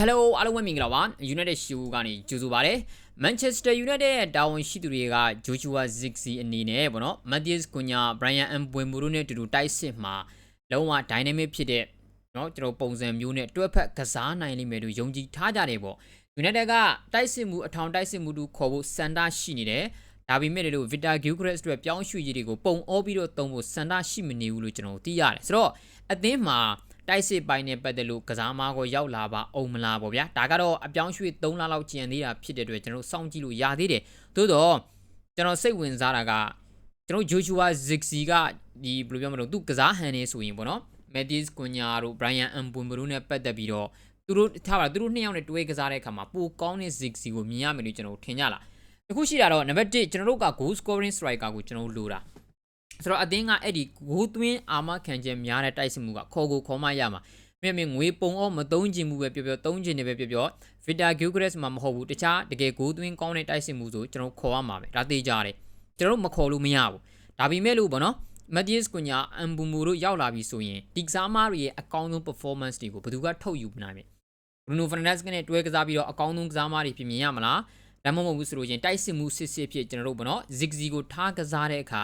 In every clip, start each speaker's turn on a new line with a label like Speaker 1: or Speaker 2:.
Speaker 1: Hello အားလုံးပဲမင်္ဂလာပါ United Show ကနေကြိုဆိုပါရစေ Manchester United ရဲ့တာဝန်ရှိသူတွေက Joshua Zirkzee အနေနဲ့ပေါ့နော် Matthias Cunha Brian Mbeumo တို့နဲ့အတူတူတိုက်စစ်မှာလုံးဝ dynamic ဖြစ်တဲ့နော်ကျွန်တော်ပုံစံမျိုးနဲ့တွဲဖက်ကစားနိုင်လိမ့်မယ်လို့ယုံကြည်ထားကြတယ်ပေါ့ United ကတိုက်စစ်မှုအထောင်တိုက်စစ်မှုတူခေါ်ဖို့စန္ဒရှိနေတယ်ဒါပေမဲ့လည်း Vita Gilchrist တို့ပြောင်းရွှေ့ရည်တွေကိုပုံအောပြီးတော့တုံးဖို့စန္ဒရှိမနေဘူးလို့ကျွန်တော်သိရတယ်ဆိုတော့အသင်းမှာ တိုက်စစ်ပိုင်းနဲ့ပတ်သက်လို့ကစားမားကိုရောက်လာပါအောင်မလားပေါ့ဗျာဒါကတော့အပြောင်းရွှေ့3လလောက်ကျန်သေးတာဖြစ်တဲ့အတွက်ကျွန်တော်စောင့်ကြည့်လို့ရသေးတယ်သို့တော့ကျွန်တော်စိတ်ဝင်စားတာကကျွန်တော် Joshua Zirkzee ကဒီဘယ်လိုပြောမလို့သူကစားဟန်နေဆိုရင်ပေါ့နော် Matheus Cunha တို့ Brian Mbeumo တို့နဲ့ပတ်သက်ပြီးတော့သူတို့ထားပါသူတို့နှစ်ယောက်နဲ့တွဲကစားတဲ့အခါမှာပိုကောင်းတဲ့ Zirkzee ကိုမြင်ရမယ်လို့ကျွန်တော်ထင်ကြလားတခုရှိတာတော့နံပါတ်1ကျွန်တော်တို့က goal scoring striker ကိုကျွန်တော်တို့လိုတာ ဆိုတော့အသင်းကအဲ့ဒီ goal သွင်းအာမခံချက်များတဲ့တိုက်စစ်မှုကခေါ်ကိုခေါ်မရမှာမြင်မြင်ငွေပုံအောင်မသုံးချင်မှုပဲပြောပြောသုံးချင်တယ်ပဲပြောပြော Victor Gyokeres မှာမဟုတ်ဘူးတခြားတကယ် goal သွင်းကောင်းတဲ့တိုက်စစ်မှုဆိုကျွန်တော်ခေါ်ရမှာပဲဒါသိကြတယ်ကျွန်တော်တို့မခေါ်လို့မရဘူးဒါပေမဲ့လို့ဗောနော် Matheus Cunha Mbeumo တို့ရောက်လာပြီဆိုရင်ဒီကစားမားတွေရဲ့အကောင်းဆုံး performance တွေကိုဘယ်သူကထုတ်ယူနိုင်မလဲ Bruno Fernandes နဲ့တွဲကစားပြီးတော့အကောင်းဆုံးကစားမားတွေပြင်မြင်ရမလားဒါမှမဟုတ်ဘူးဆိုလို့ရင်တိုက်စစ်မှုစစ်စစ်ဖြစ်ကျွန်တော်တို့ဗောနော် Ziggy ကိုထားကစားတဲ့အခါ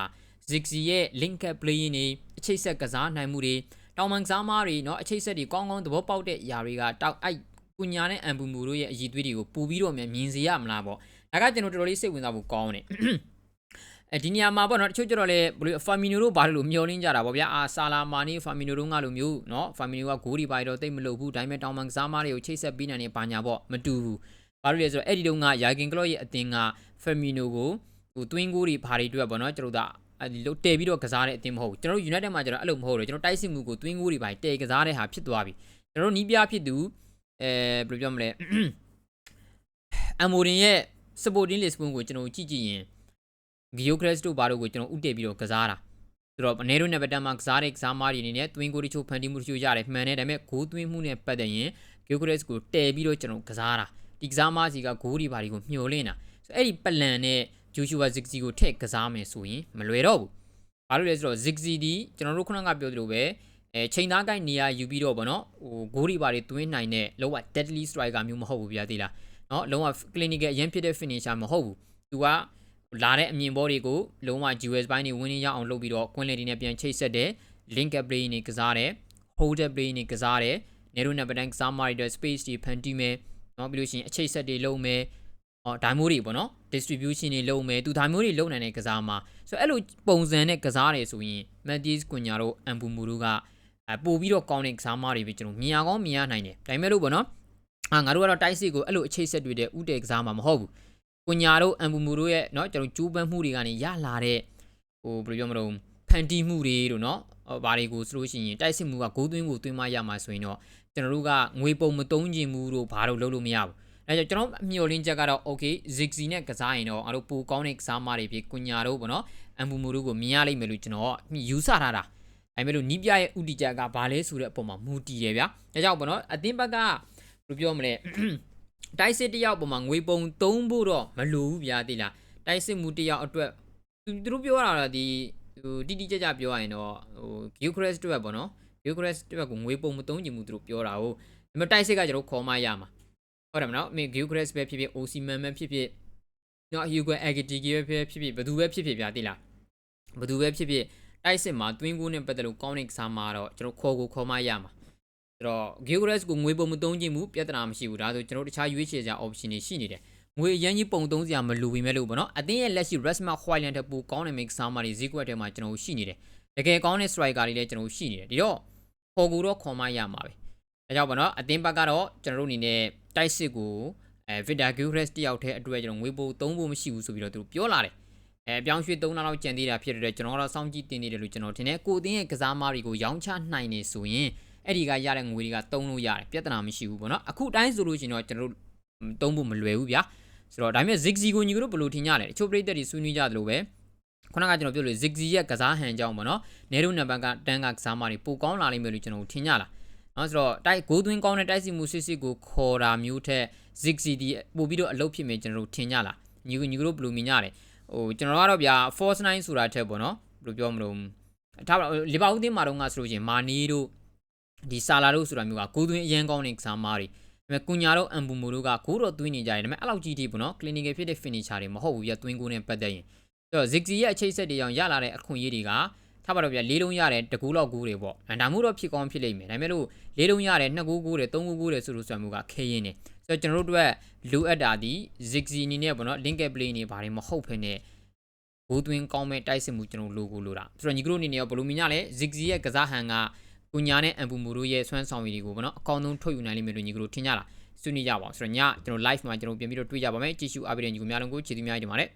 Speaker 1: Ziggy ရဲ့ link up play နေအချိတ်ဆက်ကစားနိုင်မှုတွေတောင်ပန်ကစားမားတွေเนาะအချိတ်ဆက်တွေကောင်းကောင်းသဘောပေါက်တဲ့ຢာတွေကတောက်အိုက်ကုညာနဲ့အန်ဘူမူတို့ရဲ့အည်သွေးတွေကိုပူပြီးတော့မြင်စေရမလားပေါ့ဒါကကျွန်တော်တော်တော်လေးစိတ်ဝင်စားဖို့ကောင်းတယ် အဲဒီနေရာမှာပေါ့နော်တချို့ကျတော့လေဘယ်လိုဖာမီနိုတို့ဘာလို့မျောလင်းကြတာပေါ့ဗျာအာဆာလာမာနီဖာမီနိုတို့ငါလိုမျိုးเนาะဖာမီနိုကဂိုးဒီပါတော့တိတ်မလုပ်ဘူးဒါပေမဲ့တောင်ပန်ကစားမားတွေကိုချိတ်ဆက်ပြီးနိုင်နေပါညာပေါ့မတူဘူးဘာလို့လဲဆိုတော့အဲ့ဒီတုန်းကယာကင်ကလော့ရဲ့အတင်ကဖာမီနိုကိုဟိုတွင်းကိုးတွေဘာတွေတွေ့ပေါ့နော်ကျွန်တော်တို့အဲ့ ဒီလို့တဲပြီးတော့ကစားတဲ့အတင်မဟုတ်ဘူးကျွန်တော်တို့ United မှာကျတော့အဲ့လိုမဟုတ်ဘူးကျွန်တော်တိုက်စစ်မှုကိုတွင်းကိုးတွေဘာတဲကစားတဲ့ဟာဖြစ်သွားပြီကျွန်တော်တို့နီးပြဖြစ်သူအဲဘယ်လိုပြောမလဲအမိုရင်ရဲ့ supporting list ကိုကျွန်တော်ကြည့်ကြည့်ရင်ဂီယိုကရက်စ်တို့ဘာတို့ကိုကျွန်တော်ဥတည်ပြီးတော့ကစားတာဆိုတော့အနေတို့နဲ့ပတန်မှာကစားတဲ့ကစားမားတွေအနေနဲ့တွင်းကိုတချို့ဖန်တီးမှုတချို့ရတယ်မှန်တယ်ဒါပေမဲ့ဂိုးသွင်းမှုနဲ့ပတ်သက်ရင်ဂီယိုကရက်စ်ကိုတည်ပြီးတော့ကျွန်တော်ကစားတာဒီကစားမားစီကဂိုးတွေဘာတွေကိုမျှော်လင့်တာဆိုအဲ့ဒီပလန်နဲ့ ဂျိုရှူဝါဇစ်ဇီကိုထည့်ကစားမယ်ဆိုရင်မလွယ်တော့ဘူးဘာလို့လဲဆိုတော့ဇစ်ဇီဒီကျွန်တော်တို့ခုနကပြောသလိုပဲအဲချိန်သားကိုက်နေရာယူပြီးတော့ဗောနော်ဟိုဂိုးတွေဘာတွေသွင်းနိုင်တဲ့လောက deadly striker မျိုးမဟုတ်ဘူးဗျာသိလားနော်လုံးဝ clinical အရင်ဖြစ်တဲ့ finisher မဟုတ်ဘူးသူကလာတဲ့အမြင်ဘောတွေကိုလုံးဝ US ဘိုင်းတွေဝင်းနေရအောင်လုပ်ပြီးတော့ကွင်းလေတွေနဲ့ပြန်ချိတ်ဆက်တယ် link up play နေကစားတယ် hold up play နေကစားတယ်နေရိုနံပါတ်တိုင်းကစားမားတွေ space တွေဖန်တီးမယ်เนาะပြီးလို့ရှိရင်အချိတ်ဆက်တွေလုပ်မယ်ဟောဒါမျိုးတွေပေါ့နော် distribution တွေလုပ်မယ်သူဒါမျိုးတွေလုပ်နိုင်တဲ့ကစားမှာဆိုတော့အဲ့လိုပုံစံနဲ့ကစားတယ်ဆိုရင် Matthews Cunha တို့ Mbeumo တို့ကအပို့ပြီးတော့ကောင်းတဲ့ကစားမားတွေပဲကျွန်တော်မြင်ရကောင်းမြင်ရနိုင်တယ်ဒါပေမဲ့လို့ပေါ့နော်အာငါတို့ကတော့တိုက်စစ်ကိုအဲ့လိုအချိတ်ဆက်တွေတဲ့ဥတည်ကစားမှာမဟုတ်ဘူးကိုညာတို့အမ်ဘူမူတို့ရဲ့เนาะကျွန်တော်ကျူးပန်းမှုတွေကနေရလာတဲ့ဟိုဘယ်လိုပြောမလို့ဖန်တီးမှုတွေတို့เนาะဘာတွေကိုဆိုလို့ရှိရင်တိုက်စစ်မှုကဂိုးသွင်းကိုသွင်းမရမှာဆိုရင်တော့ကျွန်တော်တို့ကငွေပုံမတုံးကျင်မှုတို့ဘာလို့လုပ်လို့မရဘူး အဲကြောင့်ကျွန်တော်အမျှော်လင့်ချက်ကတော့ okay Ziggy နဲ့ကစားရင်တော့အားတို့ပိုကောင်းတဲ့ကစားမတွေဖြစ်ကိုညာတို့ပေါ့နော်အမ်ဘူမူတို့ကိုမြင်ရလိမ့်မယ်လို့ကျွန်တော်ယူဆထားတာအဲမဲ့လို့နီးပြရဲ့ဥတီချက်ကဘာလဲဆိုတဲ့အပေါ်မှာမူတည်တယ်ဗျာဒါကြောင့်ပေါ့နော်အသင်းဘက်ကဘယ်လိုပြောမလဲတိုက်စစ်တယောက်ပုံမှာငွေပုံသုံးဖို့တော့မလိုဘူးဗျာတိလားတိုက်စစ်မှုတယောက်အတွက်သူတို့ပြောတာတော့ဒီဟိုတိတိကျကျပြောရရင်တော့ဟို Gilchrist အတွက်ပေါ့နော် Gilchrist အတွက်ကိုငွေပုံမသုံးချင်ဘူးသူတို့ပြောတာဟုတ်ဒါပေမဲ့တိုက်စစ်ကကျွန်တော်ခေါ်မရမှာ ဟုတ်တယ်မနော်အမေ Gilchrist ပဲဖြစ်ဖြစ် Osimhen ပဲဖြစ်ဖြစ်နော် Hugo Ekitike ပဲဖြစ်ဖြစ်ဘယ်သူပဲဖြစ်ဖြစ်ဗျာတိလားဘယ်သူပဲဖြစ်ဖြစ်တိုက်စစ်မှာ twin goal နဲ့ပတ်သက်လို့ကောင်းတဲ့ကစားမှာတော့ကျွန်တော်ခေါ်ကိုခေါ်မရမှာဆိုတော့ Gilchrist ကိုငွေပုံမသုံးချင်ဘူးပြဿနာမရှိဘူးဒါဆိုကျွန်တော်တခြားရွေးချယ်စရာ option တွေရှိနေတယ်ငွေအရန်ကြီးပုံသုံးစရာမလိုပေမဲ့လို့ပေါ့နော်အသင်းရဲ့လက်ရှိ Rasmus Højlund တက်ပူကောင်းတဲ့ mix စားမတွေဈေးကွက်ထဲမှာကျွန်တော်ရှိနေတယ်တကယ်ကောင်းတဲ့ striker တွေလည်းကျွန်တော်ရှိနေတယ်ဒီတော့ခေါ်ကူတော့ခေါ်မရမှာပဲ ဒါကြောင့်ပေါ့နော်အသင်းဘက်ကတော့ကျွန်တော်တို့အနေနဲ့တိုက်စစ်ကိုအဲ Victor Gyokeres တယောက်တည်းအတွက်ကျွန်တော်ငွေပိုသုံးဖို့မရှိဘူးဆိုပြီးတော့သူပြောလာတယ်အဲပြောင်းရွှေ့3လလောက်ကြံသေးတာဖြစ်တဲ့ကျွန်တော်ကတော့စောင့်ကြည့်တင်နေတယ်လို့ကျွန်တော်ထင်တယ်ကိုအသင်းရဲ့ကစားမားတွေကိုရောင်းချနိုင်နေဆိုရင်အဲ့ဒီကရတဲ့ငွေတွေကသုံးလို့ရတယ်ပြဿနာမရှိဘူးပေါ့နော်အခုတိုင်းဆိုလို့ရှိရင်တော့ကျွန်တော်တို့သုံးဖို့မလွယ်ဘူးဗျာဆိုတော့ဒါပေမဲ့ Ziggy ကိုညီတို့ဘယ်လိုထင်ကြလဲတချို့ပရိသတ်တွေဆွေးနွေးကြသလိုပဲခုနကကျွန်တော်ပြောလို့ Ziggy ရဲ့ကစားဟန်ကြောင်းပေါ့နော်နေရုံနံပါတ်ကတန်းကကစားမတွေပိုကောင်းလာလိမ့်မယ်လို့ကျွန်တော်ထင်ကြလား နော်ဆိုတော့တိုက်ဂိုးသွင်းကောင်းတဲ့တိုက်စီမှုစစ်စစ်ကိုခေါ်တာမျိုးထက် Ziggy ဒီပို့ပြီးတော့အလုပ်ဖြစ်မယ်ကျွန်တော်တို့ထင်ကြလားညီညီတို့ဘယ်လိုမြင်ကြလဲဟိုကျွန်တော်ကတော့ဗျာ Force 9ဆိုတာထက်ပေါ့နော်ဘယ်လိုပြောမလို့ထားပါလီဗာပူးတင်းမှာတော့ငါဆိုလို့ချင်းမာနီတို့ဒီဆာလာတို့ဆိုတာမျိုးကဂိုးသွင်းအရန်ကောင်းတဲ့ကစားမားတွေဒါပေမဲ့ကုညာတို့အမ်ဘူမိုတို့ကကိုတော့သွင်းနေကြတယ်ဒါပေမဲ့အဲ့လောက်ကြီးထိပေါ့နော် clinical ဖြစ်တဲ့ finisher တွေမဟုတ်ဘူးပြသွင်းကိုနဲ့ပတ်သက်ရင်ဆိုတော့ Ziggy ရဲ့အခြေဆက်တွေကြောင့်ရလာတဲ့အခွင့်အရေးတွေက ထားပါတော့ဗျလေးလုံးရတယ်တကူလောက်ကူတွေပေါ့ဒါမှမဟုတ်တော့ဖြစ်ကောင်းဖြစ်လိမ့်မယ်ဒါပေမဲ့လို့လေးလုံးရတယ်နှစ်ကူကူတယ်သုံးကူကူတယ်ဆိုလို့ဆိုမှုကခဲရင်နေဆိုတော့ကျွန်တော်တို့အတွက်လိုအပ်တာဒီ Ziggy အနေနဲ့ပေါ့နော် link play နေဘာတွေမဟုတ်ဖ ೇನೆ ဘိုးသွင်းကောင်းမဲ့တိုက်စစ်မှုကျွန်တော်လိုကိုလိုတာဆိုတော့ညီကတို့အနေနဲ့ရောဘယ်လိုမြင်ကြလဲ Ziggy ရဲ့ကစားဟန်ကကုညာနဲ့အမ်ပူမူတို့ရဲ့ဆွမ်းဆောင်ရည်တွေကိုပေါ့နော်အကောင်းဆုံးထုတ်ယူနိုင်လိမ့်မယ်လို့ညီကတို့ထင်ကြလားဆွေးနွေးကြပါအောင်ဆိုတော့ညကျွန်တော် live မှာကျွန်တော်ပြန်ပြီးတော့တွေ့ကြပါမယ်ကြည့်ရှုအားပေးတဲ့ညီကိုများလုံးကိုချီးသီးများတင်ပါတယ်